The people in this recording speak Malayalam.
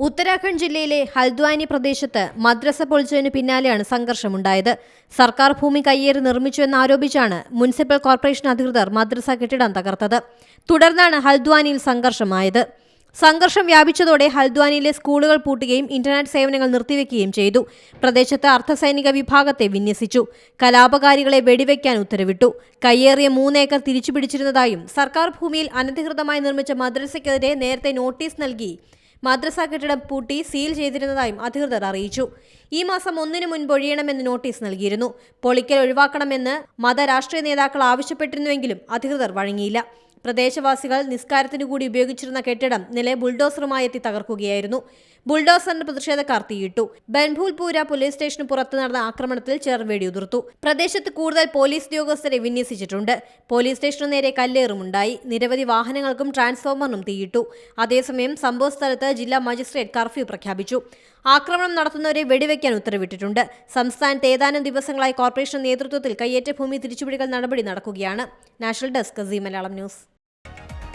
ഉത്തരാഖണ്ഡ് ജില്ലയിലെ ഹൽദ്വാനി പ്രദേശത്ത് മദ്രസ പൊളിച്ചതിനു പിന്നാലെയാണ് സംഘർഷമുണ്ടായത്. സർക്കാർ ഭൂമി കയ്യേറി നിർമ്മിച്ചുവെന്നാരോപിച്ചാണ് മുനിസിപ്പൽ കോർപ്പറേഷൻ അധികൃതർ മദ്രസ കെട്ടിടം തകർത്തത്. തുടർന്നാണ് ഹൽദ്വാനിയിൽ സംഘർഷമായത്. സംഘർഷം വ്യാപിച്ചതോടെ ഹൽദ്വാനിയിലെ സ്കൂളുകൾ പൂട്ടുകയും ഇന്റർനെറ്റ് സേവനങ്ങൾ നിർത്തിവെക്കുകയും ചെയ്തു. പ്രദേശത്ത് അർദ്ധസൈനിക വിഭാഗത്തെ വിന്യസിച്ചു. കലാപകാരികളെ വെടിവെക്കാൻ ഉത്തരവിട്ടു. കയ്യേറിയ മൂന്നേക്കർ തിരിച്ചുപിടിച്ചിരുന്നതായും സർക്കാർ ഭൂമിയിൽ അനധികൃതമായി നിർമ്മിച്ച മദ്രസയ്ക്കെതിരെ നേരത്തെ നോട്ടീസ് നൽകി മദ്രസ കെട്ടിടം പൂട്ടി സീൽ ചെയ്തിരുന്നതായും അധികൃതർ അറിയിച്ചു. ഈ മാസം ഒന്നിനു മുൻപ് ഒഴിയണമെന്ന് നോട്ടീസ് നൽകിയിരുന്നു. പൊളിക്കൽ ഒഴിവാക്കണമെന്ന് മതരാഷ്ട്രീയ നേതാക്കൾ ആവശ്യപ്പെട്ടിരുന്നുവെങ്കിലും അധികൃതർ വഴങ്ങിയില്ല. പ്രദേശവാസികൾ നിസ്കാരത്തിനു കൂടി ഉപയോഗിച്ചിരുന്ന കെട്ടിടം നില ബുൾഡോസറുമായി എത്തി തകർക്കുകയായിരുന്നു. ബുൾഡോസറിന് പ്രതിഷേധക്കാർ തീയിട്ടു. ബൻഭൂൽപൂര പോലീസ് സ്റ്റേഷന് പുറത്ത് നടന്ന ആക്രമണത്തിൽ ചേർ വെടിയുതിർത്തു പ്രദേശത്ത് കൂടുതൽ പോലീസ് ഉദ്യോഗസ്ഥരെ വിന്യസിച്ചിട്ടുണ്ട്. പോലീസ് സ്റ്റേഷനു നേരെ കല്ലേറുമുണ്ടായി. നിരവധി വാഹനങ്ങൾക്കും ട്രാൻസ്ഫോമറിനും തീയിട്ടു. അതേസമയം സംഭവ സ്ഥലത്ത് ജില്ലാ മജിസ്ട്രേറ്റ് കർഫ്യൂ പ്രഖ്യാപിച്ചു. ആക്രമണം നടത്തുന്നവരെ വെടിവെക്കാൻ ഉത്തരവിട്ടിട്ടുണ്ട്. സംസ്ഥാനത്ത് ഏതാനും ദിവസങ്ങളായി കോർപ്പറേഷൻ നേതൃത്വത്തിൽ കയ്യേറ്റ ഭൂമി തിരിച്ചുപിടികൾ നടപടി നടക്കുകയാണ്. National desk C Malayalam news.